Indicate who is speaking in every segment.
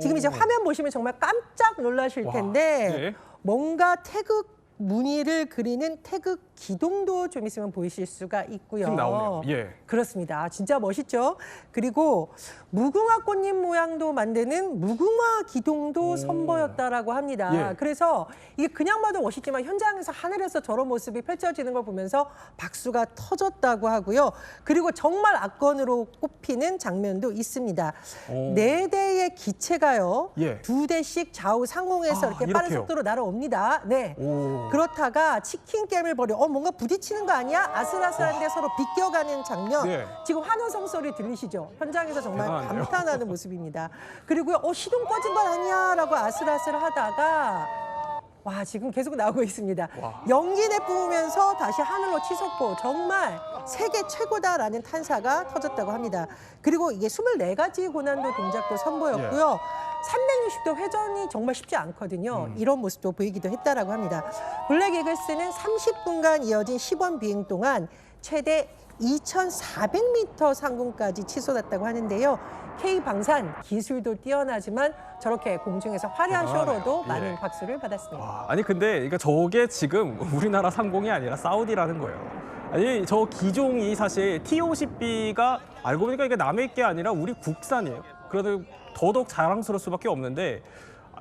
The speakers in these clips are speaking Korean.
Speaker 1: 지금 이제 화면 보시면 정말 깜짝 놀라실
Speaker 2: 와,
Speaker 1: 텐데
Speaker 2: 네.
Speaker 1: 뭔가 태극 무늬를 그리는 태극 기둥도 좀 있으면 보이실 수가 있고요.
Speaker 2: 지금 나오네요. 예.
Speaker 1: 그렇습니다. 진짜 멋있죠. 그리고 무궁화 꽃잎 모양도 만드는 무궁화 기둥도
Speaker 2: 오.
Speaker 1: 선보였다라고 합니다.
Speaker 2: 예.
Speaker 1: 그래서 이게 그냥 봐도 멋있지만 현장에서 하늘에서 저런 모습이 펼쳐지는 걸 보면서 박수가 터졌다고 하고요. 그리고 정말 악건으로 꼽히는 장면도 있습니다.
Speaker 2: 오.
Speaker 1: 네 대의 기체가요.
Speaker 2: 예.
Speaker 1: 두 대씩 좌우 상공에서
Speaker 2: 아,
Speaker 1: 이렇게 빠른
Speaker 2: 이렇게요?
Speaker 1: 속도로 날아옵니다. 네.
Speaker 2: 오.
Speaker 1: 그렇다가 치킨 게임을 벌여 어 뭔가 부딪히는 거 아니야? 아슬아슬한데 서로 비껴가는 장면.
Speaker 2: 네.
Speaker 1: 지금 환호성 소리 들리시죠? 현장에서 정말
Speaker 2: 대단한데요?
Speaker 1: 감탄하는 모습입니다. 그리고요, 어 시동 꺼진 건 아니야라고 아슬아슬하다가 와 지금 계속 나오고 있습니다.
Speaker 2: 와.
Speaker 1: 연기 내뿜으면서 다시 하늘로 치솟고 정말 세계 최고다라는 탄사가 터졌다고 합니다. 그리고 이게 24가지 고난도 동작도 선보였고요.
Speaker 2: 예.
Speaker 1: 360도 회전이 정말 쉽지 않거든요.
Speaker 2: 음.
Speaker 1: 이런 모습도 보이기도 했다라고 합니다. 블랙 이글스는 30분간 이어진 시범 비행 동안 최대 2,400m 상공까지 치솟았다고 하는데요. K 방산 기술도 뛰어나지만 저렇게 공중에서 화려한
Speaker 2: 대단하네요.
Speaker 1: 쇼로도
Speaker 2: 예.
Speaker 1: 많은 박수를 받았습니다.
Speaker 2: 와, 아니 근데 그러니까 저게 지금 우리나라 상공이 아니라 사우디라는 거예요. 아니 저 기종이 사실 T50B가 알고 보니까 이게 남의 게 아니라 우리 국산이에요. 그래도 더더욱 자랑스러울 수밖에 없는데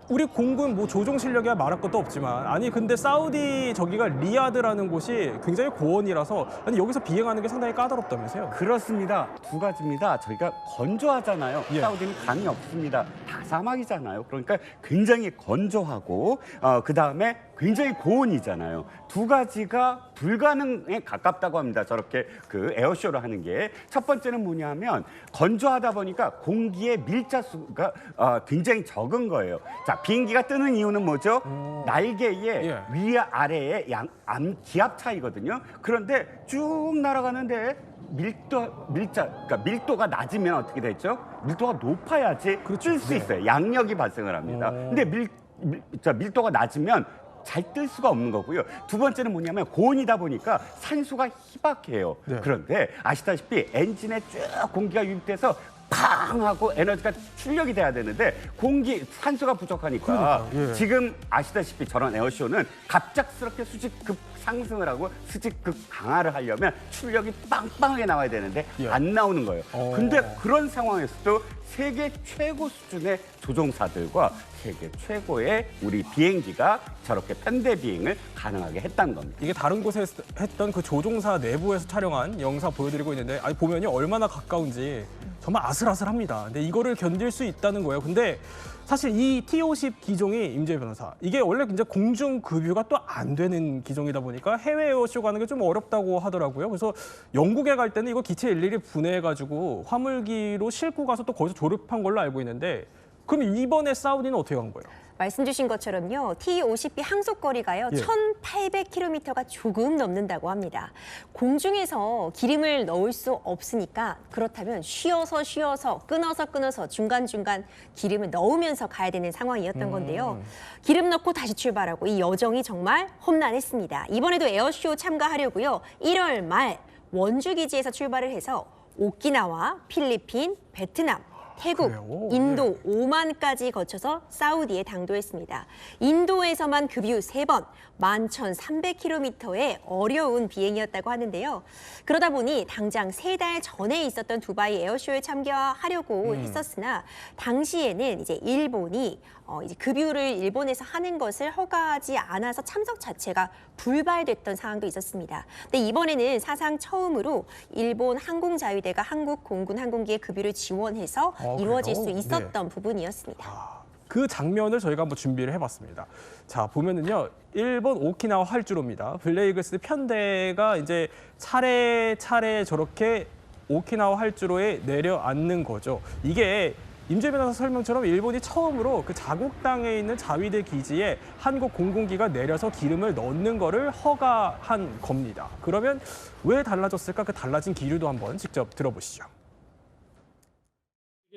Speaker 2: 우리 공군 뭐 조종 실력이야 말할 것도 없지만 아니 근데 사우디 저기가 리야드라는 곳이 굉장히 고원이라서 아니 여기서 비행하는 게 상당히 까다롭다면서요.
Speaker 3: 그렇습니다. 두 가지입니다. 저희가 건조하잖아요.
Speaker 2: 예.
Speaker 3: 사우디는 강이 없습니다. 다 사막이잖아요. 그러니까 굉장히 건조하고 어, 그 다음에 굉장히 고온이잖아요. 두 가지가 불가능에 가깝다고 합니다. 저렇게 그 에어쇼를 하는 게 첫 번째는 뭐냐면 건조하다 보니까 공기의 밀자수가 어, 굉장히 적은 거예요. 자 비행기가 뜨는 이유는 뭐죠? 날개의
Speaker 2: 예.
Speaker 3: 위 아래의 양, 암, 기압 차이거든요. 그런데 쭉 날아가는데 밀도 밀자 그러니까 밀도가 낮으면 어떻게 되죠? 밀도가 높아야지
Speaker 2: 그렇죠.
Speaker 3: 뜰수
Speaker 2: 네.
Speaker 3: 있어요. 양력이 발생을 합니다.
Speaker 2: 오.
Speaker 3: 근데 밀, 밀, 자, 밀도가 낮으면 잘 뜰 수가 없는 거고요. 두 번째는 뭐냐면 고온이다 보니까 산소가 희박해요.
Speaker 2: 네.
Speaker 3: 그런데 아시다시피 엔진에 쭉 공기가 유입돼서 팡 하고 에너지가 출력이 돼야 되는데 공기 산소가 부족하니까
Speaker 2: 그러니까요, 예.
Speaker 3: 지금 아시다시피 저런 에어쇼는 갑작스럽게 수직 급 상승을 하고 수직급 강화를 하려면 출력이 빵빵하게 나와야 되는데
Speaker 2: 예.
Speaker 3: 안 나오는 거예요.
Speaker 2: 어.
Speaker 3: 근데 그런 상황에서도 세계 최고 수준의 조종사들과 세계 최고의 우리 비행기가 저렇게 편대 비행을 가능하게 했다는 겁니다.
Speaker 2: 이게 다른 곳에 했던 그 조종사 내부에서 촬영한 영상 보여드리고 있는데 아니 보면요 얼마나 가까운지 정말 아슬아슬합니다. 근데 이거를 견딜 수 있다는 거예요. 근데 사실 이 T50 기종이 임재 변호사 이게 원래 이제 공중 급유가 또 안 되는 기종이다 보니까 해외 에어쇼 가는 게 좀 어렵다고 하더라고요. 그래서 영국에 갈 때는 이거 기체 일일이 분해해가지고 화물기로 싣고 가서 또 거기서 조립한 걸로 알고 있는데 그럼 이번에 사우디는 어떻게 간 거예요?
Speaker 4: 말씀 주신 것처럼요. T50B 항속 거리가요.
Speaker 2: 예.
Speaker 4: 1,800km가 조금 넘는다고 합니다. 공중에서 기름을 넣을 수 없으니까 그렇다면 쉬어서 쉬어서 끊어서 끊어서 중간중간 기름을 넣으면서 가야 되는 상황이었던 건데요. 기름 넣고 다시 출발하고 이 여정이 정말 험난했습니다. 이번에도 에어쇼 참가하려고요. 1월 말 원주 기지에서 출발을 해서 오키나와 필리핀, 베트남 태국,
Speaker 2: 그래요?
Speaker 4: 인도, 오만까지 거쳐서 사우디에 당도했습니다. 인도에서만 급유 세번 11,300km의 어려운 비행이었다고 하는데요. 그러다 보니 당장 세 달 전에 있었던 두바이 에어쇼에 참가하려고 했었으나 당시에는 이제 일본이 어, 이제 급유를 일본에서 하는 것을 허가하지 않아서 참석 자체가 불발됐던 상황도 있었습니다. 근데 이번에는 사상 처음으로 일본 항공자위대가 한국 공군 항공기의 급유를 지원해서
Speaker 2: 어,
Speaker 4: 이루어질
Speaker 2: 그래요?
Speaker 4: 수 있었던 부분이었습니다.
Speaker 2: 아, 그 장면을 저희가 한번 준비를 해봤습니다. 자 보면은요, 일본 오키나와 활주로입니다. 블레이글스 편대가 이제 차례 차례 저렇게 오키나와 활주로에 내려앉는 거죠. 이게 임재 변호사 설명처럼 일본이 처음으로 그 자국 땅에 있는 자위대 기지에 한국 공군기가 내려서 기름을 넣는 거를 허가한 겁니다. 그러면 왜 달라졌을까? 그 달라진 기류도 한번 직접 들어보시죠.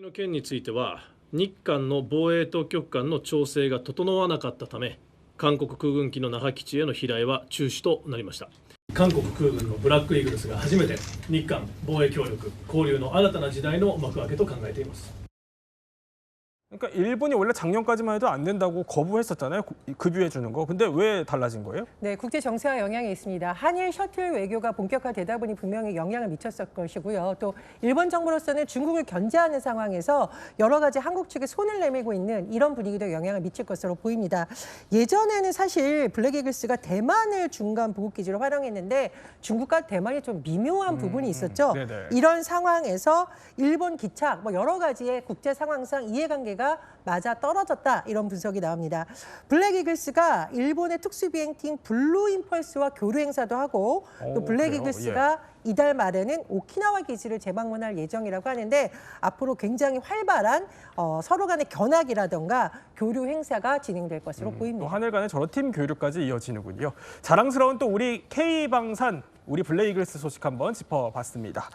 Speaker 5: の件については日韓の防衛当局間の調整が整わなかったため韓国空軍機の那覇基地への飛来は中止となりました。韓国空軍のブラックイーグルスが初めて日韓防衛協力交流の新たな時代の幕開けと考えています。
Speaker 2: 그러니까 일본이 원래 작년까지만 해도 안 된다고 거부했었잖아요. 고- 급유해 주는 거. 근데 왜 달라진 거예요?
Speaker 1: 네, 국제 정세화 영향이 있습니다. 한일 셔틀 외교가 본격화되다 보니 분명히 영향을 미쳤을 것이고요. 또 일본 정부로서는 중국을 견제하는 상황에서 여러 가지 한국 측에 손을 내밀고 있는 이런 분위기도 영향을 미칠 것으로 보입니다. 예전에는 사실 블랙이글스가 대만을 중간 보급 기지로 활용했는데 중국과 대만이 좀 미묘한 부분이 있었죠.
Speaker 2: 네네.
Speaker 1: 이런 상황에서 일본 기착 뭐 여러 가지의 국제 상황상 이해관계가 맞아 떨어졌다 이런 분석이 나옵니다. 블랙 이글스가 일본의 특수 비행팀 블루 임펄스와 교류 행사도 하고 또
Speaker 2: 오,
Speaker 1: 블랙
Speaker 2: 그래요?
Speaker 1: 이글스가 이달 말에는 오키나와 기지를 재방문할 예정이라고 하는데 앞으로 굉장히 활발한 어, 서로 간의 견학이라던가 교류 행사가 진행될 것으로
Speaker 2: 또
Speaker 1: 보입니다.
Speaker 2: 하늘 간의 저런 팀 교류까지 이어지는군요. 자랑스러운 또 우리 K 방산 우리 블레이글스 소식 한번 짚어봤습니다.